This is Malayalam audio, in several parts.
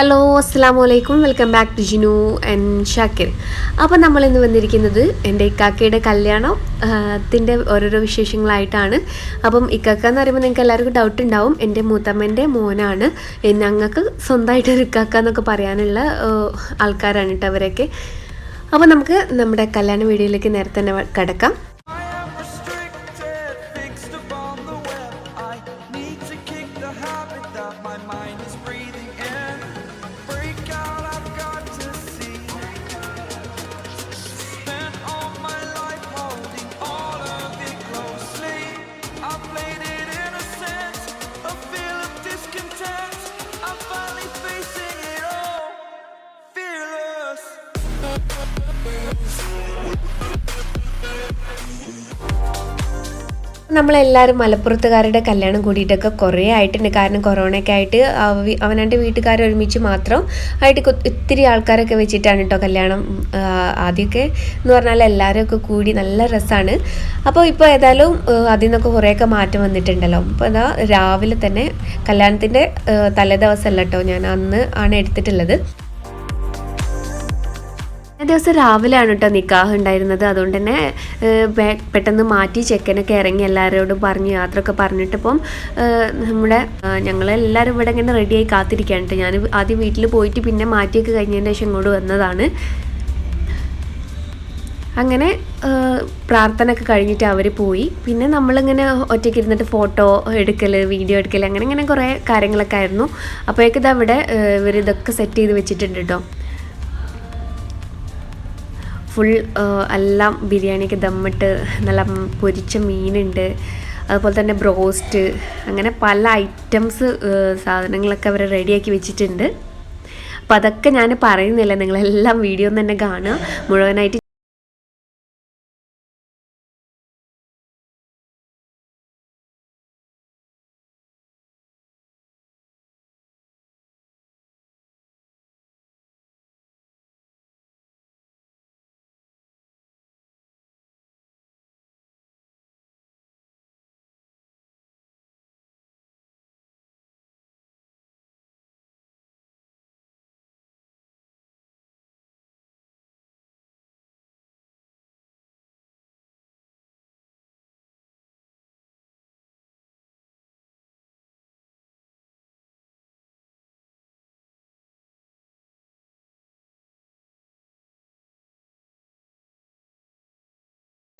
ഹലോ അസ്സാം വലൈക്കും welcome back to Jinu and Shakir അപ്പോൾ നമ്മൾ ഇന്ന് വന്നിരിക്കുന്നത് എന്റെ ഇക്കാക്കയുടെ കല്യാണം ത്തിന്റെ ഓരോരോ വിശേഷങ്ങളായിട്ടാണ്. അപ്പം ഇക്കാക്ക എന്ന് പറയുമ്പോൾ നിങ്ങൾക്ക് എല്ലാവർക്കും ഡൗട്ട് ഉണ്ടാവും. എന്റെ മൂത്തമ്മന്റെ മോനാണ്. ഞങ്ങൾക്ക് സ്വന്തമായിട്ട് ഒരു ഇക്കാക്ക എന്നൊക്കെ പറയാനുള്ള ആൾക്കാരാണ് കേട്ടോ അവരൊക്കെ. അപ്പോൾ നമുക്ക് നമ്മുടെ കല്യാണ വീഡിയോയിലേക്ക് നേരത്തെ തന്നെ കിടക്കാം. നമ്മളെല്ലാവരും മലപ്പുറത്തുകാരുടെ കല്യാണം കൂടിയിട്ടൊക്കെ കുറേ ആയിട്ടുണ്ട്. കാരണം കൊറോണയൊക്കെ ആയിട്ട് അവ- അവനവന്റെ വീട്ടുകാർ ഒരുമിച്ച് മാത്രം ആയിട്ട് ഒത്തിരി ആൾക്കാരൊക്കെ വെച്ചിട്ടാണ് കേട്ടോ കല്യാണം ആദ്യമൊക്കെ എന്ന് പറഞ്ഞാൽ എല്ലാവരും ഒക്കെ കൂടി നല്ല രസമാണ് അപ്പോൾ ഇപ്പോൾ ഏതായാലും അതിൽ നിന്നൊക്കെ കുറേയൊക്കെ മാറ്റം വന്നിട്ടുണ്ടല്ലോ. അപ്പോൾ എന്താ രാവിലെ തന്നെ കല്യാണത്തിന്റെ തലേദിവസമല്ല കേട്ടോ ഞാൻ അന്ന് ആണ് എടുത്തിട്ടുള്ളത്. ദിവസം രാവിലെയാണ് കേട്ടോ നിക്കാഹ് ഉണ്ടായിരുന്നത്. അതുകൊണ്ട് തന്നെ പെട്ടെന്ന് മാറ്റി ചെക്കനൊക്കെ ഇറങ്ങി എല്ലാവരോടും പറഞ്ഞ് യാത്രയൊക്കെ പറഞ്ഞിട്ടിപ്പം ഏഹ്, നമ്മുടെ ഞങ്ങളെല്ലാവരും ഇവിടെ ഇങ്ങനെ റെഡിയായി കാത്തിരിക്കുകയാണ് കേട്ടോ ഞാൻ ആദ്യം വീട്ടിൽ പോയിട്ട് പിന്നെ മാറ്റിയൊക്കെ കഴിഞ്ഞതിന് ശേഷം ഇങ്ങോട്ട് വന്നതാണ്. അങ്ങനെ പ്രാർത്ഥന പ്രാർത്ഥനയൊക്കെ കഴിഞ്ഞിട്ട് അവർ പോയി. പിന്നെ നമ്മളിങ്ങനെ ഒറ്റയ്ക്ക് ഇരുന്നിട്ട് ഫോട്ടോ എടുക്കൽ വീഡിയോ എടുക്കൽ അങ്ങനെ ഇങ്ങനെ കുറേ കാര്യങ്ങളൊക്കെ ആയിരുന്നു. അപ്പോഴേക്കിതവിടെ ഇവർ ഇതൊക്കെ സെറ്റ് ചെയ്ത് വെച്ചിട്ടുണ്ട് കേട്ടോ ഫുൾ എല്ലാം ബിരിയാണിയൊക്കെ ദമ്മിട്ട് നല്ല പൊരിച്ച മീനുണ്ട്. അതുപോലെ തന്നെ ബ്രോസ്റ്റ് അങ്ങനെ പല ഐറ്റംസ് സാധനങ്ങളൊക്കെ അവർ റെഡിയാക്കി വെച്ചിട്ടുണ്ട്. അപ്പോൾ അതൊക്കെ ഞാൻ പറയുന്നില്ല. നിങ്ങളെല്ലാം വീഡിയോ തന്നെ കാണുക. മുഴുവനായിട്ട്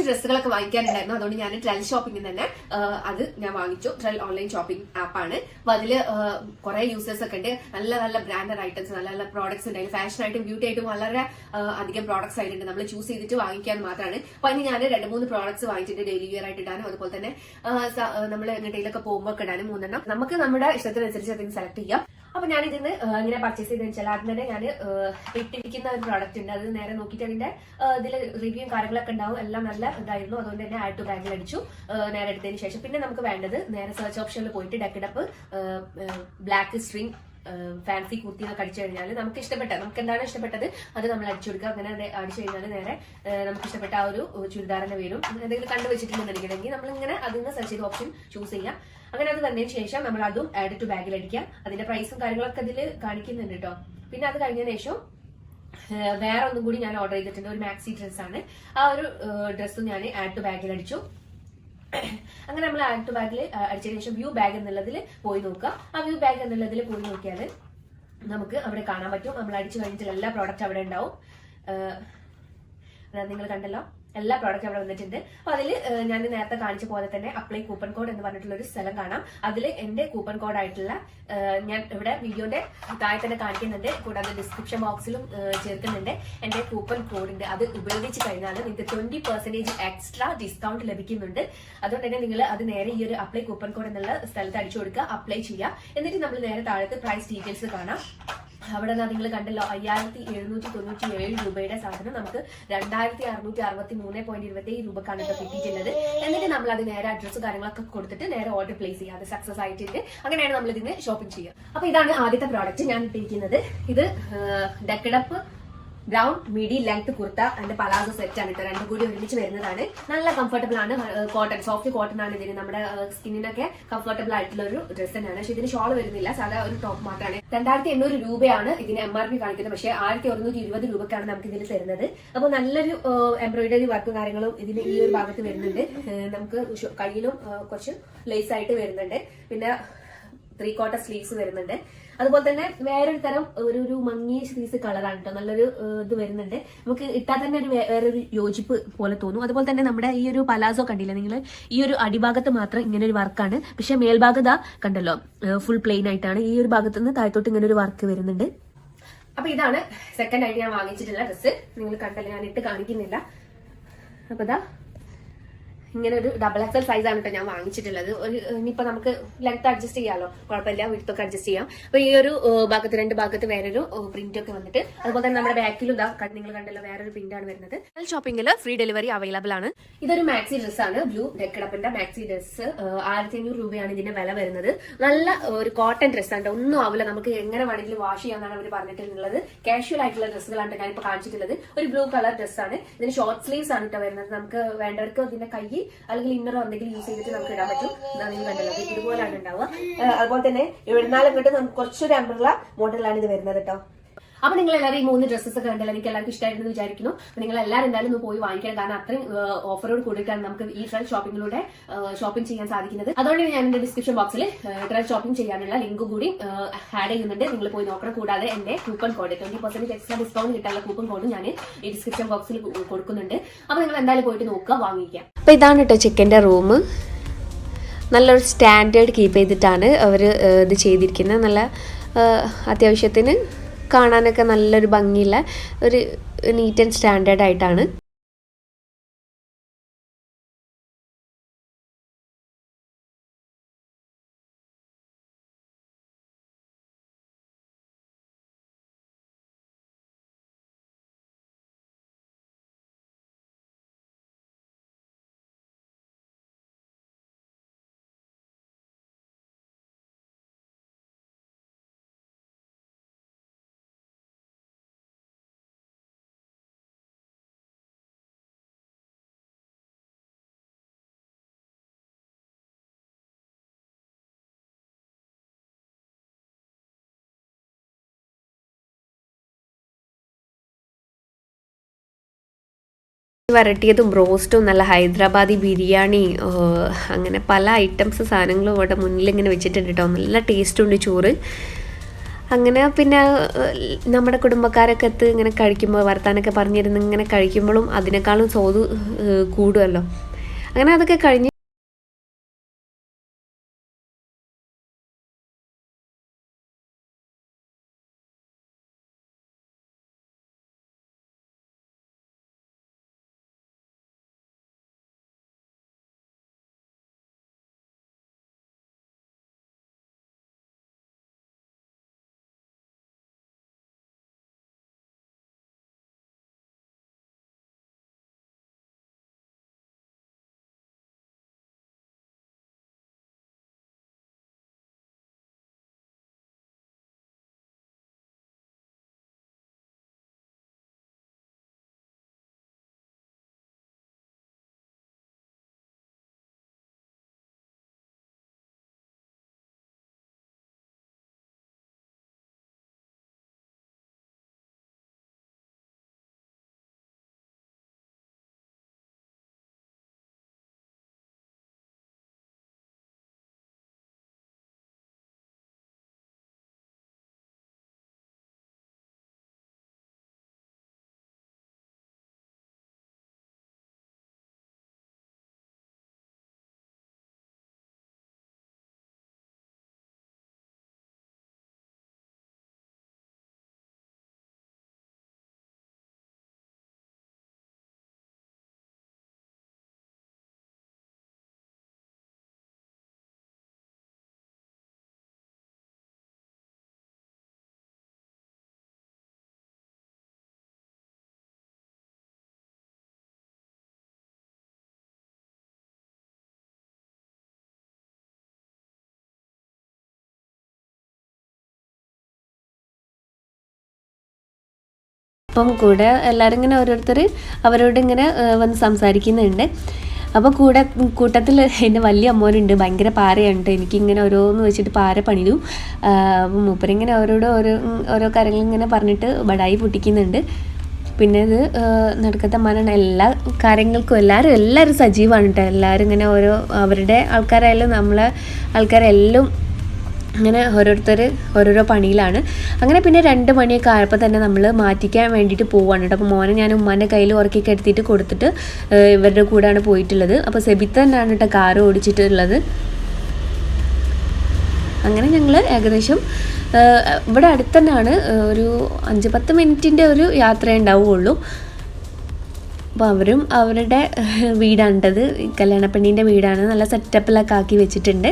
ഡ്രസ്സുകളൊക്കെ വാങ്ങിക്കാനുണ്ടായിരുന്നു. അതുകൊണ്ട് ഞാൻ ട്രെൽ ഷോപ്പിംഗിൽ തന്നെ അത് ഞാൻ വാങ്ങിച്ചു. ട്രെൽ ഓൺലൈൻ ഷോപ്പിംഗ് ആപ്പാണ് അപ്പൊ അതിൽ കുറെ യൂസേഴ്സ് ഒക്കെ ഉണ്ട്. നല്ല നല്ല ബ്രാൻഡഡ് ഐറ്റംസ് നല്ല നല്ല പ്രോഡക്ട്സ് ഉണ്ട്. അതിൽ ഫാഷൻ ആയിട്ടും ബ്യൂട്ടി ആയിട്ടും വളരെ അധികം പ്രോഡക്ട്സ് ആയിട്ടുണ്ട്. നമ്മൾ ചൂസ് ചെയ്തിട്ട് വാങ്ങിക്കാൻ മാത്രമാണ് അപ്പൊ അതിന് ഞാൻ രണ്ട് മൂന്ന് പ്രോഡക്ട്സ് വാങ്ങിച്ചിട്ട് ഡെയിലി വെയർ ആയിട്ട് ഇടാനും അതുപോലെ തന്നെ നമ്മൾ എങ്ങോട്ടേലൊക്കെ പോകുമ്പോൾ ഇടാനും മൂന്നെണ്ണം. നമുക്ക് നമ്മുടെ ഇഷ്ടത്തിനനുസരിച്ച് അതിന് സെലക്ട് ചെയ്യാം. അപ്പൊ ഞാൻ ഇതിന്ന് ഇങ്ങനെ പർച്ചേസ് ചെയ്തെന്ന് വെച്ചാൽ ആദ്യം തന്നെ ഞാൻ ഇട്ടിരിക്കുന്ന ഒരു പ്രോഡക്റ്റ് ഉണ്ട്. അത് നേരെ നോക്കിയിട്ട് അതിന്റെ ഇതിൽ റിവ്യൂ കാര്യങ്ങളൊക്കെ ഉണ്ടാവും. എല്ലാം നല്ല ഇതായിരുന്നു. അതുകൊണ്ട് തന്നെ ആഡ് ടു ബാഗിൽ അടിച്ചു. നേരെ എടുത്തതിന് ശേഷം പിന്നെ നമുക്ക് വേണ്ടത് നേരെ സെർച്ച് ഓപ്ഷനിൽ പോയിട്ട് Deckedup black string fancy kurti എന്നൊക്കെ അടിച്ചു കഴിഞ്ഞാൽ നമുക്ക് ഇഷ്ടപ്പെട്ട നമുക്ക് എന്താണ് ഇഷ്ടപ്പെട്ടത്? അത് നമ്മൾ അടിച്ചു കൊടുക്കുക. അങ്ങനെ അടിച്ചു കഴിഞ്ഞാൽ നേരെ നമുക്ക് ഇഷ്ടപ്പെട്ട ആ ഒരു ചുരിദാറിന് വരും എന്തെങ്കിലും കണ്ടുവച്ചിട്ടുണ്ടെന്നുണ്ടെങ്കിൽ നമ്മൾ ഇങ്ങനെ അതിൽ നിന്ന് സെർച്ച് ചെയ്ത് ഓപ്ഷൻ ചൂസ് ചെയ്യാം. അങ്ങനെ അത് തന്നതിന് ശേഷം നമ്മൾ അതും ആഡ് ടു ബാഗിൽ അടിക്കാം അതിന്റെ പ്രൈസും കാര്യങ്ങളൊക്കെ അതിൽ കാണിക്കുന്നുണ്ട് കേട്ടോ പിന്നെ അത് കഴിഞ്ഞതിന് ശേഷം വേറെ ഒന്നും കൂടി ഞാൻ ഓർഡർ ചെയ്തിട്ടുണ്ട്. ഒരു മാക്സി ഡ്രസ് ആണ്. ആ ഒരു ഡ്രസ്സും ഞാൻ ആഡ് ടു ബാഗിൽ അടിച്ചു. അങ്ങനെ നമ്മൾ ആഡ് ടു ബാഗിൽ അടിച്ചതിന് ശേഷം വ്യൂ ബാഗ് എന്നുള്ളതിൽ പോയി നോക്കുക. ആ വ്യൂ ബാഗ് എന്നുള്ളതിൽ പോയി നോക്കിയാൽ നമുക്ക് അവിടെ കാണാൻ പറ്റും. നമ്മൾ അടിച്ചു കഴിഞ്ഞിട്ടുള്ള എല്ലാ പ്രോഡക്റ്റ് അവിടെ ഉണ്ടാവും. നിങ്ങൾ കണ്ടല്ലോ. എല്ലാ പ്രോഡക്റ്റും അവിടെ വന്നിട്ടുണ്ട്. അപ്പൊ അതിൽ ഞാൻ നേരത്തെ കാണിച്ച പോലെ തന്നെ അപ്ലൈ കൂപ്പൺ കോഡ് എന്ന് പറഞ്ഞിട്ടുള്ള ഒരു സ്ഥലം കാണാം. അതിൽ എന്റെ കൂപ്പൺ കോഡ് ആയിട്ടുള്ള ഞാൻ ഇവിടെ വീഡിയോന്റെ താഴെ തന്നെ കാണിക്കുന്നുണ്ട്. കൂടാതെ ഡിസ്ക്രിപ്ഷൻ ബോക്സിലും ചേർക്കുന്നുണ്ട്. എന്റെ കൂപ്പൺ കോഡിന്റെ അത് ഉപയോഗിച്ച് കഴിഞ്ഞാൽ നിങ്ങൾക്ക് ട്വന്റി പെർസെന്റേജ് എക്സ്ട്രാ ഡിസ്കൗണ്ട് ലഭിക്കുന്നുണ്ട്. അതുകൊണ്ട് തന്നെ നിങ്ങൾ അത് നേരെ ഈ ഒരു അപ്ലൈ കൂപ്പൺ കോഡ് എന്നുള്ള സ്ഥലത്ത് അടിച്ചു കൊടുക്കുക. അപ്ലൈ ചെയ്യുക. എന്നിട്ട് നമ്മൾ നേരെ താഴത്ത് പ്രൈസ് ഡീറ്റെയിൽസ് കാണാം. അവിടെ നിന്ന് നിങ്ങൾ കണ്ടല്ലോ അയ്യായിരത്തി എഴുന്നൂറ്റി തൊണ്ണൂറ്റി ഏഴ് രൂപയുടെ സാധനം നമുക്ക് രണ്ടായിരത്തി അറുന്നൂറ്റി അറുപത്തി മൂന്ന് പോയിന്റ് ഇരുപത്തി ഏഴ് രൂപക്കാണ് ഇപ്പോൾ കിട്ടിയിട്ടുള്ളത്. എന്നിട്ട് നമ്മൾ അത് നേരെ അഡ്രസ്സ് കാര്യങ്ങളൊക്കെ കൊടുത്തിട്ട് നേരെ ഓർഡർ പ്ലേസ് ചെയ്യുക അത് സക്സസ് ആയിട്ടുണ്ട്. അങ്ങനെയാണ് നമ്മൾ ഇതിന് ഷോപ്പിംഗ് ചെയ്യുക. അപ്പൊ ഇതാണ് ആദ്യത്തെ പ്രോഡക്റ്റ് ഞാൻ ഇട്ടിരിക്കുന്നത് ഇത് Deckedup brown midi length kurta അതിന്റെ പലാസോ സെറ്റ് ആണ് കേട്ടോ രണ്ടും കൂടി ഒരുമിച്ച് വരുന്നതാണ്. നല്ല കംഫർട്ടബിൾ ആണ്. കോട്ടൺ സോഫ്റ്റ് കോട്ടൺ ആണ് ഇതിന്. നമ്മുടെ സ്കിന്നിനൊക്കെ കംഫർട്ടബിൾ ആയിട്ടുള്ള ഒരു ഡ്രസ് തന്നെയാണ്. പക്ഷെ ഇതിന് ഷോൾ വരുന്നില്ല. സാധാ ഒരു ടോപ്പ് മാത്രമാണ് രണ്ടായിരത്തി എണ്ണൂറ് രൂപയാണ് ഇതിന് എം ആർ പി കാണിക്കുന്നത്. പക്ഷേ ആയിരത്തി ഒരുന്നൂറ്റി ഇരുപത് രൂപക്കാണ് നമുക്ക് ഇതിൽ തരുന്നത്. അപ്പോൾ നല്ലൊരു എംബ്രോയിഡറി വർക്കും കാര്യങ്ങളും ഇതിന് ഈ ഒരു ഭാഗത്ത് വരുന്നുണ്ട്. നമുക്ക് കയ്യിലും കുറച്ച് ലേസ് ആയിട്ട് വരുന്നുണ്ട്. പിന്നെ ത്രീ ക്വാർട്ടർ സ്ലീവ്സ് വരുന്നുണ്ട്. അതുപോലെ തന്നെ വേറൊരു തരം ഒരു ഒരു മങ്ങിയ സീസ് കളറാണ് കേട്ടോ നല്ലൊരു ഇത് വരുന്നുണ്ട്. നമുക്ക് ഇട്ടാൽ തന്നെ ഒരു വേറൊരു യോജിപ്പ് പോലെ തോന്നും. അതുപോലെ തന്നെ നമ്മുടെ ഈ ഒരു പലാസോ കണ്ടില്ല നിങ്ങൾ ഈ ഒരു അടിഭാഗത്ത് മാത്രം ഇങ്ങനെ ഒരു വർക്കാണ്. പക്ഷെ മേൽഭാഗത കണ്ടല്ലോ ഫുൾ പ്ലെയിൻ ആയിട്ടാണ്. ഈ ഒരു ഭാഗത്ത് നിന്ന് താഴത്തോട്ട് ഇങ്ങനെ ഒരു വർക്ക് വരുന്നുണ്ട്. അപ്പൊ ഇതാണ് സെക്കൻഡ് ആയിട്ട് ഞാൻ വാങ്ങിച്ചിട്ടുള്ള ഡ്രസ്സ് നിങ്ങൾ കണ്ടല്ലോ ഞാൻ ഇട്ട് കാണിക്കുന്നില്ല. അപ്പൊ ഇതാ ഇങ്ങനെ ഒരു ഡബിൾ എക്സൽ സൈസ് ആണ് കേട്ടോ ഞാൻ വാങ്ങിച്ചിട്ടുള്ളത്. ഒരു ഇനിയിപ്പോ നമുക്ക് ലെങ്ത് അഡ്ജസ്റ്റ് ചെയ്യാമല്ലോ കുഴപ്പമില്ല വിടുത്തൊക്കെ അഡ്ജസ്റ്റ് ചെയ്യാം. അപ്പൊ ഈ ഒരു ഭാഗത്ത് രണ്ട് ഭാഗത്ത് വേറൊരു പ്രിന്റ് ഒക്കെ വന്നിട്ട് അതുപോലെ തന്നെ നമ്മുടെ ബാക്കിലും ഇതാ നിങ്ങൾ കണ്ടല്ലോ വേറൊരു പ്രിന്റ് ആണ് വരുന്നത്. ഷോപ്പിംഗിൽ ഫ്രീ ഡെലിവറി അവൈലബിൾ ആണ്. ഇതൊരു മാക്സി ഡ്രസ് ആണ്. ബ്ലൂ ഡെക്കടപ്പിന്റെ മാക്സി ഡ്രസ് ആയിരത്തി അഞ്ഞൂറ് രൂപയാണ് ഇതിന്റെ വില വരുന്നത്. നല്ല ഒരു കോട്ടൺ ഡ്രസ് ആണ് ഒന്നും ആവില്ല നമുക്ക് എങ്ങനെ വേണമെങ്കിലും വാഷ് ചെയ്യാന്നാണ് അവർ പറഞ്ഞിട്ടുള്ളത്. കാഷ്വൽ ആയിട്ടുള്ള ഡ്രസ്സുകളാണ് ഞാനിപ്പോ കാണിച്ചിട്ടുള്ളത്. ഒരു ബ്ലൂ കളർ ഡ്രസ്സാണ് ഇതിന് ഷോർട്ട് സ്ലീവ്സ് ആണ് കേട്ടോ വരുന്നത്. നമുക്ക് വേണ്ടവർക്ക് ഇതിന്റെ കൈ അല്ലെങ്കിൽ ഇന്നറോ എന്തെങ്കിലും യൂസ് ചെയ്തിട്ട് നമുക്ക് ഇടാൻ പറ്റും. എന്നാണ് കണ്ടല്ലോ ഇത് ഇതുപോലാണ് ഉണ്ടാവുക. അതുപോലെ തന്നെ എവിടുന്നാലും കിട്ടും നമുക്ക് കുറച്ചൊരു അമ്പറുള്ള മോഡലാണ് ഇത് വരുന്നത് കേട്ടോ. അപ്പൊ നിങ്ങൾ എല്ലാവരും ഈ മൂന്ന് ഡ്രസ്സസ് ഒക്കെ കണ്ടല്ലോ എനിക്ക് എല്ലാവർക്കും ഇഷ്ടമായിരുന്നു വിചാരിക്കുന്നു. നിങ്ങൾ എല്ലാവരും എന്തായാലും ഒന്ന് പോയി വാങ്ങിക്കണം. കാരണം അത്രയും ഓഫറോട് കൂടിയിട്ടാണ് നമുക്ക് ഈ ട്രയൽ ഷോപ്പിംഗിലൂടെ ഷോപ്പിംഗ് ചെയ്യാൻ സാധിക്കുന്നത്. അതുകൊണ്ട് ഞാൻ എന്റെ ഡിസ്ക്രിപ്ഷൻ ബോക്സിൽ ട്രയൽ ഷോപ്പിംഗ് ചെയ്യാനുള്ള ലിങ്ക് കൂടി ആഡ് ചെയ്യുന്നുണ്ട്. നിങ്ങൾ പോയി നോക്കണം. കൂടാതെ എന്റെ coupon code twenty percent extra discount കിട്ടാനുള്ള കൂപ്പൺ കോഡ് ഞാൻ ഈ ഡിസ്ക്രിപ്ഷൻ ബോക്സിൽ കൊടുക്കുന്നുണ്ട്. അപ്പൊ നിങ്ങൾ എന്തായാലും പോയിട്ട് നോക്കുക വാങ്ങിക്കാം അപ്പൊ ഇതാണ് കേട്ടോ ചിക്കന്റെ റൂം നല്ലൊരു സ്റ്റാൻഡേർഡ് കീപ്പ് ചെയ്തിട്ടാണ് അവർ ഇത് ചെയ്തിരിക്കുന്നത്. നല്ല അത്യാവശ്യത്തിന് കാണാനൊക്കെ നല്ലൊരു ഭംഗിയുള്ള ഒരു നീറ്റ് ആൻഡ് സ്റ്റാൻഡേർഡ് ആയിട്ടാണ് വരട്ടിയതും ബ്രോസ്റ്റും നല്ല ഹൈദരാബാദി ബിരിയാണി അങ്ങനെ പല ഐറ്റംസ് സാധനങ്ങളും ഇവിടെ മുന്നിൽ ഇങ്ങനെ വെച്ചിട്ടുണ്ട് കേട്ടോ നല്ല ടേസ്റ്റ് ഉണ്ട് ചോറ്. അങ്ങനെ പിന്നെ നമ്മുടെ കുടുംബക്കാരൊക്കെ എത്ത് ഇങ്ങനെ കഴിക്കുമ്പോൾ വർത്താനൊക്കെ പറഞ്ഞിരുന്ന് ഇങ്ങനെ കഴിക്കുമ്പോഴും അതിനേക്കാളും സ്വാദ് കൂടുമല്ലോ അങ്ങനെ അതൊക്കെ കഴിഞ്ഞ് അപ്പം കൂടെ എല്ലാവരും ഇങ്ങനെ ഓരോരുത്തർ അവരോട് ഇങ്ങനെ വന്ന് സംസാരിക്കുന്നുണ്ട്. അപ്പോൾ കൂടെ കൂട്ടത്തിൽ എന്റെ വലിയ അമ്മോനുണ്ട്. ഭയങ്കര പാരയുണ്ട്. എനിക്കിങ്ങനെ ഓരോന്ന് വെച്ചിട്ട് പാര പണിതു. അപ്പം മൂപ്പരിങ്ങനെ ഓരോട് ഓരോ ഓരോ കാര്യങ്ങൾ ഇങ്ങനെ പറഞ്ഞിട്ട് ബടായി പൊട്ടിക്കുന്നുണ്ട്. പിന്നെ ഇത് നടക്കത്തെ മാനാണ് എല്ലാ കാര്യങ്ങൾക്കും എല്ലാവരും എല്ലാവരും സജീവമാണ് കേട്ടോ എല്ലാവരും ഇങ്ങനെ ഓരോ അവരുടെ ആൾക്കാരായാലും നമ്മളെ ആൾക്കാരെല്ലാം അങ്ങനെ ഓരോരുത്തർ ഓരോരോ പണിയിലാണ്. അങ്ങനെ പിന്നെ രണ്ട് മണിയൊക്കെ ആയപ്പോൾ തന്നെ നമ്മൾ മാറ്റിക്കാൻ വേണ്ടിയിട്ട് പോവാണ് കേട്ടോ. അപ്പോൾ മോനെ ഞാൻ ഉമ്മാന്റെ കയ്യിൽ ഉറക്കി എടുത്തിട്ട് കൊടുത്തിട്ട് ഇവരുടെ കൂടെയാണ് പോയിട്ടുള്ളത്. അപ്പോൾ സെബിത്ത് തന്നെയാണ് കേട്ടോ കാറ് ഓടിച്ചിട്ടുള്ളത്. അങ്ങനെ ഞങ്ങൾ ഏകദേശം ഇവിടെ അടുത്ത് തന്നെയാണ് ഒരു അഞ്ച് പത്ത് മിനിറ്റിന്റെ ഒരു യാത്രയേ ഉണ്ടാവുകയുള്ളൂ. അപ്പോൾ അവരും അവരുടെ വീടാണിട്ടത് കല്യാണപ്പെണ്ണീന്റെ വീടാണ്. നല്ല സെറ്റപ്പിലൊക്കെ ആക്കി വെച്ചിട്ടുണ്ട്.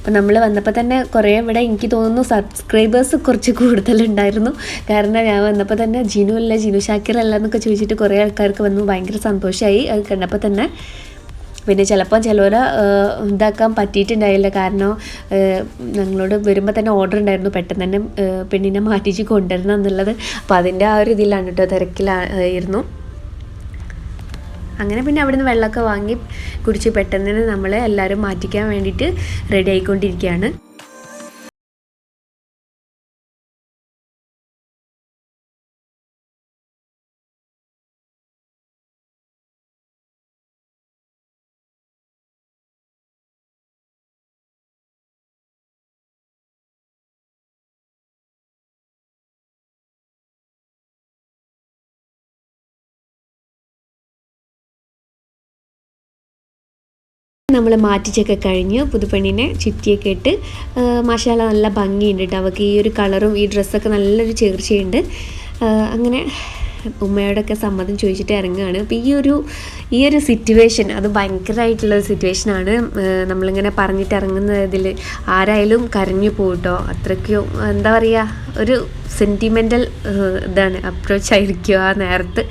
അപ്പോൾ നമ്മൾ വന്നപ്പോൾ തന്നെ കുറേ ഇവിടെ എനിക്ക് തോന്നുന്നു സബ്സ്ക്രൈബേഴ്സ് കുറച്ച് കൂടുതലുണ്ടായിരുന്നു. കാരണം ഞാൻ വന്നപ്പോൾ തന്നെ ജിനു അല്ല ജിനു ഷാക്കിർ അല്ല എന്നൊക്കെ ചോദിച്ചിട്ട് കുറേ ആൾക്കാർക്ക് വന്നു. ഭയങ്കര സന്തോഷമായി അത് കണ്ടപ്പോൾ തന്നെ പിന്നെ ചിലപ്പോൾ ചിലവരെ ഇതാക്കാൻ പറ്റിയിട്ടുണ്ടായില്ല. കാരണം ഞങ്ങളോട് വരുമ്പോൾ തന്നെ ഓർഡർ ഉണ്ടായിരുന്നു. പെട്ടെന്ന് തന്നെ പെണ്ണിനെ മാറ്റിച്ച് കൊണ്ടുവരണം എന്നുള്ളത്. അപ്പോൾ അതിന്റെ ആ ഒരു ഇതിലാണ് കേട്ടോ തിരക്കിലായിരുന്നു അങ്ങനെ പിന്നെ അവിടുന്ന് വെള്ളമൊക്കെ വാങ്ങി കുടിച്ച് പെട്ടെന്ന് നമ്മൾ എല്ലാവരും മാറ്റിക്കാൻ വേണ്ടിയിട്ട് റെഡി ആയിക്കൊണ്ടിരിക്കുകയാണ്. നമ്മൾ മാറ്റിച്ചൊക്കെ കഴിഞ്ഞ് പുതുപ്പെണ്ണിനെ ചുറ്റിയൊക്കെ ഇട്ട് മഷാല നല്ല ഭംഗിയുണ്ട് കേട്ടോ അവൾക്ക് ഈ ഒരു കളറും ഈ ഡ്രസ്സൊക്കെ നല്ലൊരു ചേർച്ചയുണ്ട്. അങ്ങനെ ഉമ്മയോടൊക്കെ സമ്മതം ചോദിച്ചിട്ട് ഇറങ്ങുകയാണ് അപ്പോൾ ഈ ഒരു ഈ ഒരു സിറ്റുവേഷൻ അത് ഭയങ്കരമായിട്ടുള്ളൊരു സിറ്റുവേഷനാണ് നമ്മളിങ്ങനെ പറഞ്ഞിട്ട് ഇറങ്ങുന്ന ഇതിൽ ആരായാലും കരഞ്ഞു പോകട്ടോ അത്രയ്ക്കും എന്താ പറയുക ഒരു സെന്റിമെന്റൽ ഇതാണ് അപ്രോച്ച് ആയിരിക്കും ആ നേരത്ത്.